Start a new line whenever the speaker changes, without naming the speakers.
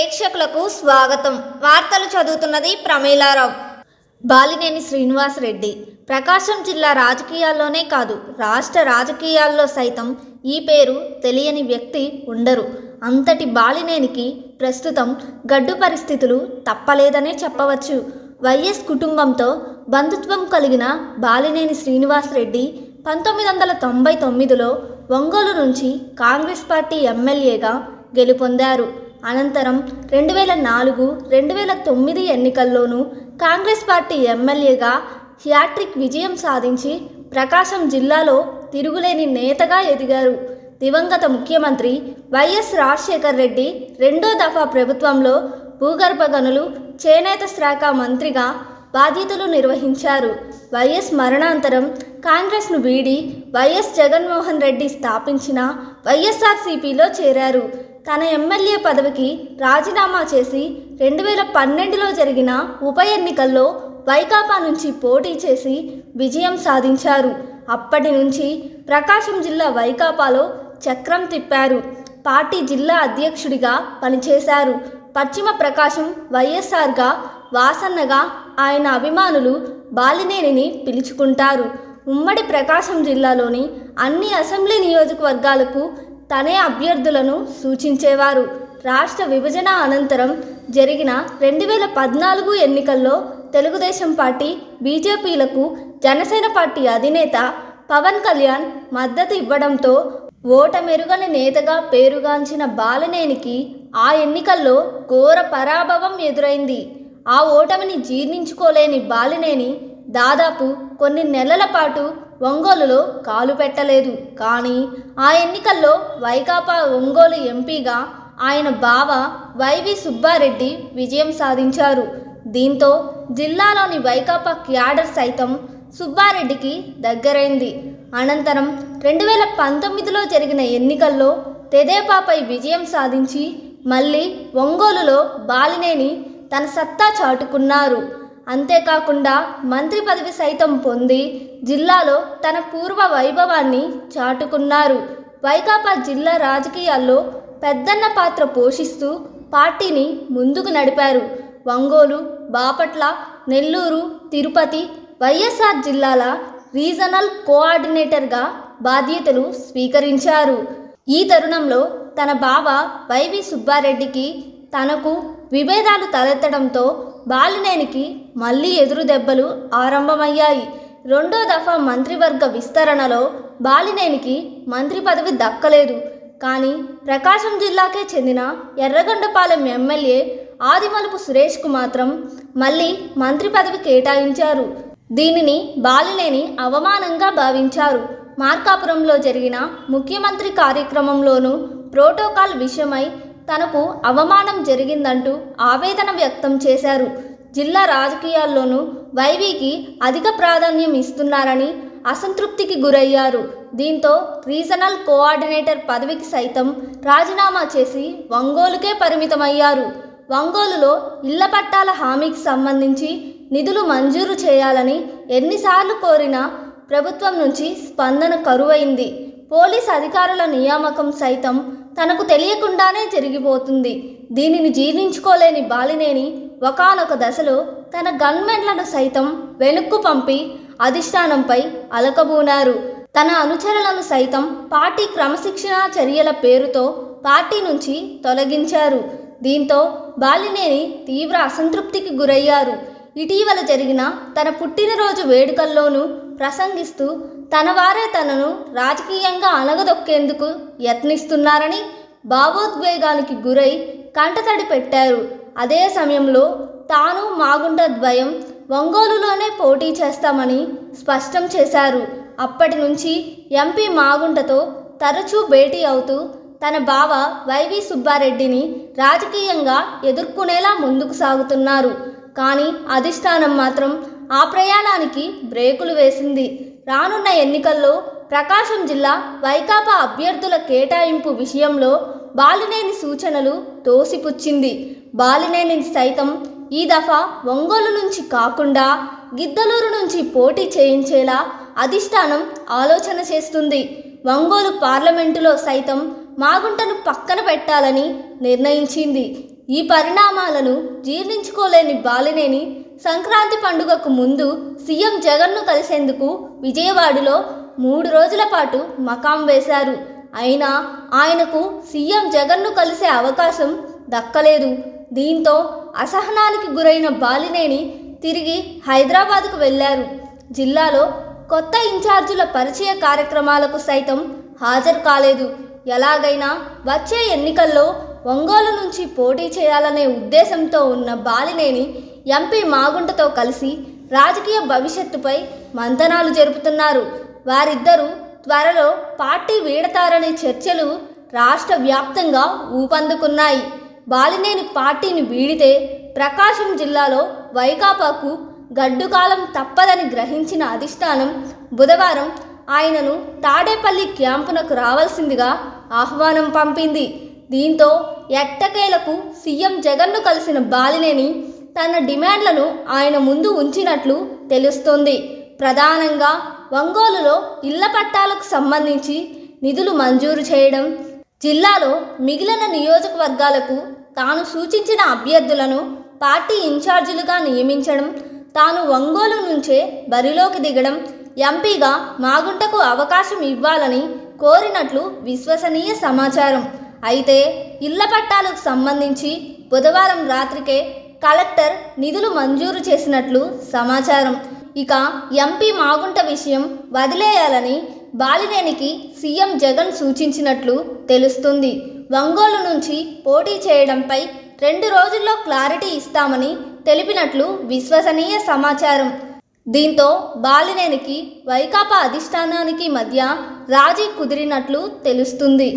ప్రేక్షకులకు స్వాగతం. వార్తలు చదువుతున్నది ప్రమీలారావు. బాలినేని శ్రీనివాస్ రెడ్డి. ప్రకాశం జిల్లా రాజకీయాల్లోనే కాదు రాష్ట్ర రాజకీయాల్లో సైతం ఈ పేరు తెలియని వ్యక్తి ఉండరు. అంతటి బాలినేనికి ప్రస్తుతం గడ్డు పరిస్థితులు తప్పలేదనే చెప్పవచ్చు. వైఎస్ కుటుంబంతో బంధుత్వం కలిగిన బాలినేని శ్రీనివాస్ రెడ్డి పంతొమ్మిది వందల తొంభై తొమ్మిదిలో ఒంగోలు నుంచి కాంగ్రెస్ పార్టీ ఎమ్మెల్యేగా గెలుపొందారు. అనంతరం రెండు వేల నాలుగు రెండు వేల తొమ్మిది ఎన్నికల్లోనూ కాంగ్రెస్ పార్టీ ఎమ్మెల్యేగా హ్యాట్రిక్ విజయం సాధించి ప్రకాశం జిల్లాలో తిరుగులేని నేతగా ఎదిగారు. దివంగత ముఖ్యమంత్రి వైఎస్ రాజశేఖర్ రెడ్డి రెండో దఫా ప్రభుత్వంలో భూగర్భ గనులు చేనేత శాఖ మంత్రిగా బాధ్యతలు నిర్వహించారు. వైఎస్ మరణాంతరం కాంగ్రెస్ను వీడి వైఎస్ జగన్మోహన్ రెడ్డి స్థాపించిన వైఎస్ఆర్సీపీలో చేరారు. తన ఎమ్మెల్యే పదవికి రాజీనామా చేసి రెండు వేల పన్నెండులో జరిగిన ఉప ఎన్నికల్లో వైకాపా నుంచి పోటీ చేసి విజయం సాధించారు. అప్పటి నుంచి ప్రకాశం జిల్లా వైకాపాలో చక్రం తిప్పారు. పార్టీ జిల్లా అధ్యక్షుడిగా పనిచేశారు. పశ్చిమ ప్రకాశం వైఎస్ఆర్గా వాసన్నగా ఆయన అభిమానులు బాలినేనిని పిలుచుకుంటారు. ఉమ్మడి ప్రకాశం జిల్లాలోని అన్ని అసెంబ్లీ నియోజకవర్గాలకు తనే అభ్యర్థులను సూచించేవారు. రాష్ట్ర విభజన అనంతరం జరిగిన రెండు వేల పద్నాలుగు ఎన్నికల్లో తెలుగుదేశం పార్టీ బీజేపీలకు జనసేన పార్టీ అధినేత పవన్ కళ్యాణ్ మద్దతు ఇవ్వడంతో ఓటమెరుగని నేతగా పేరుగాంచిన బాలనేనికి ఆ ఎన్నికల్లో ఘోర పరాభవం ఎదురైంది. ఆ ఓటమిని జీర్ణించుకోలేని బాలినేని దాదాపు కొన్ని నెలల పాటు ఒంగోలులో కాలు పెట్టలేదు. కానీ ఆ ఎన్నికల్లో వైకాపా ఒంగోలు ఎంపీగా ఆయన బావ వైవి సుబ్బారెడ్డి విజయం సాధించారు. దీంతో జిల్లాలోని వైకాపా క్యాడర్ సైతం సుబ్బారెడ్డికి దగ్గరైంది. అనంతరం రెండు వేల పంతొమ్మిదిలో జరిగిన ఎన్నికల్లో తెదేపాపై విజయం సాధించి మళ్ళీ ఒంగోలులో బాలినేని తన సత్తా చాటుకున్నారు. అంతేకాకుండా మంత్రి పదవి సైతం పొంది జిల్లాలో తన పూర్వ వైభవాన్ని చాటుకున్నారు. వైకాపా జిల్లా రాజకీయాల్లో పెద్దన్న పాత్ర పోషిస్తూ పార్టీని ముందుకు నడిపారు. ఒంగోలు బాపట్ల నెల్లూరు తిరుపతి వైఎస్ఆర్ జిల్లాల రీజనల్ కోఆర్డినేటర్గా బాధ్యతలు స్వీకరించారు. ఈ తరుణంలో తన బావ వైవి సుబ్బారెడ్డికి తనకు విభేదాలు తలెత్తడంతో బాలినేనికి మళ్ళీ ఎదురు దెబ్బలు ఆరంభమయ్యాయి. రెండో దఫా మంత్రివర్గ విస్తరణలో బాలినేనికి మంత్రి పదవి దక్కలేదు. కానీ ప్రకాశం జిల్లాకే చెందిన ఎర్రగొండపాలెం ఎమ్మెల్యే ఆదిమలుపు సురేష్కు మాత్రం మళ్ళీ మంత్రి పదవి కేటాయించారు. దీనిని బాలినేని అవమానంగా భావించారు. మార్కాపురంలో జరిగిన ముఖ్యమంత్రి కార్యక్రమంలోనూ ప్రోటోకాల్ విషయమై తనకు అవమానం జరిగిందంటూ ఆవేదన వ్యక్తం చేశారు. జిల్లా రాజకీయాల్లోనూ వైవికి అధిక ప్రాధాన్యం ఇస్తున్నారని అసంతృప్తికి గురయ్యారు. దీంతో రీజనల్ కోఆర్డినేటర్ పదవికి సైతం రాజీనామా చేసి ఒంగోలుకే పరిమితమయ్యారు. ఒంగోలులో ఇళ్ళ పట్టాల హామీకి సంబంధించి నిధులు మంజూరు చేయాలని ఎన్నిసార్లు కోరినా ప్రభుత్వం నుంచి స్పందన కరువైంది. పోలీస్ అధికారుల నియామకం సైతం తనకు తెలియకుండానే జరిగిపోతుంది. దీనిని జీర్ణించుకోలేని బాలినేని ఒకానొక దశలో తన గన్మెన్లను సైతం వెనుక్కు పంపి అధిష్టానంపై అలకబూనారు. తన అనుచరులను సైతం పార్టీ క్రమశిక్షణా చర్యల పేరుతో పార్టీ నుంచి తొలగించారు. దీంతో బాలినేని తీవ్ర అసంతృప్తికి గురయ్యారు. ఇటీవల జరిగిన తన పుట్టినరోజు వేడుకల్లోనూ ప్రసంగిస్తూ తన వారే తనను రాజకీయంగా అణగదొక్కేందుకు యత్నిస్తున్నారని భావోద్వేగానికి గురై కంటతడి పెట్టారు. అదే సమయంలో తాను మాగుంట ద్వయం ఒంగోలులోనే పోటీ చేస్తామని స్పష్టం చేశారు. అప్పటి నుంచి ఎంపీ మాగుంటతో తరచూ భేటీ అవుతూ తన బావ వైవి సుబ్బారెడ్డిని రాజకీయంగా ఎదుర్కొనేలా ముందుకు సాగుతున్నారు. కానీ అధిష్టానం మాత్రం ఆ ప్రయాణానికి బ్రేకులు వేసింది. రానున్న ఎన్నికల్లో ప్రకాశం జిల్లా వైకాపా అభ్యర్థుల కేటాయింపు విషయంలో బాలినేని సూచనలు తోసిపుచ్చింది. బాలినేని సైతం ఈ దఫా ఒంగోలు నుంచి కాకుండా గిద్దలూరు నుంచి పోటీ చేయించేలా అధిష్టానం ఆలోచన చేస్తుంది. ఒంగోలు పార్లమెంటులో సైతం మాగుంటను పక్కన పెట్టాలని నిర్ణయించింది. ఈ పరిణామాలను జీర్ణించుకోలేని బాలినేని సంక్రాంతి పండుగకు ముందు సీఎం జగన్ను కలిసేందుకు విజయవాడలో మూడు రోజుల పాటు మకాం వేశారు. అయినా ఆయనకు సీఎం జగన్ను కలిసే అవకాశం దక్కలేదు. దీంతో అసహనానికి గురైన బాలినేని తిరిగి హైదరాబాద్కు వెళ్ళారు. జిల్లాలో కొత్త ఇన్ఛార్జీల పరిచయ కార్యక్రమాలకు సైతం హాజరు కాలేదు. ఎలాగైనా వచ్చే ఎన్నికల్లో ఒంగోలు నుంచి పోటీ చేయాలనే ఉద్దేశంతో ఉన్న బాలినేని ఎంపీ మాగుంటతో కలిసి రాజకీయ భవిష్యత్తుపై మంతనాలు జరుపుతున్నారు. వారిద్దరూ త్వరలో పార్టీ వీడతారనే చర్చలు రాష్ట్ర వ్యాప్తంగా ఊపందుకున్నాయి. బాలినేని పార్టీని వీడితే ప్రకాశం జిల్లాలో వైకాపాకు గడ్డుకాలం తప్పదని గ్రహించిన అధిష్టానం బుధవారం ఆయనను తాడేపల్లి క్యాంపునకు రావాల్సిందిగా ఆహ్వానం పంపింది. దీంతో ఎట్టకేలకు సీఎం జగన్ను కలిసిన బాలినేని తన డిమాండ్లను ఆయన ముందు ఉంచినట్లు తెలుస్తోంది. ప్రధానంగా ఒంగోలులో ఇళ్ళ పట్టాలకు సంబంధించి నిధులు మంజూరు చేయడం జిల్లాలో మిగిలిన నియోజకవర్గాలకు తాను సూచించిన అభ్యర్థులను పార్టీ ఇన్ఛార్జీలుగా నియమించడం తాను ఒంగోలు నుంచే బరిలోకి దిగడం ఎంపీగా మాగుంటకు అవకాశం ఇవ్వాలని కోరినట్లు విశ్వసనీయ సమాచారం. అయితే ఇళ్ళ పట్టాలకు సంబంధించి బుధవారం రాత్రికే కలెక్టర్ నిధులు మంజూరు చేసినట్లు సమాచారం. ఇక ఎంపీ మాగుంట విషయం వదిలేయాలని బాలినేనికి సీఎం జగన్ సూచించినట్లు తెలుస్తుంది. ఒంగోలు నుంచి పోటీ చేయడంపై రెండు రోజుల్లో క్లారిటీ ఇస్తామని తెలిపినట్లు విశ్వసనీయ సమాచారం. దీంతో బాలినేనికి వైకాపా అధిష్టానానికి మధ్య రాజీ కుదిరినట్లు తెలుస్తుంది.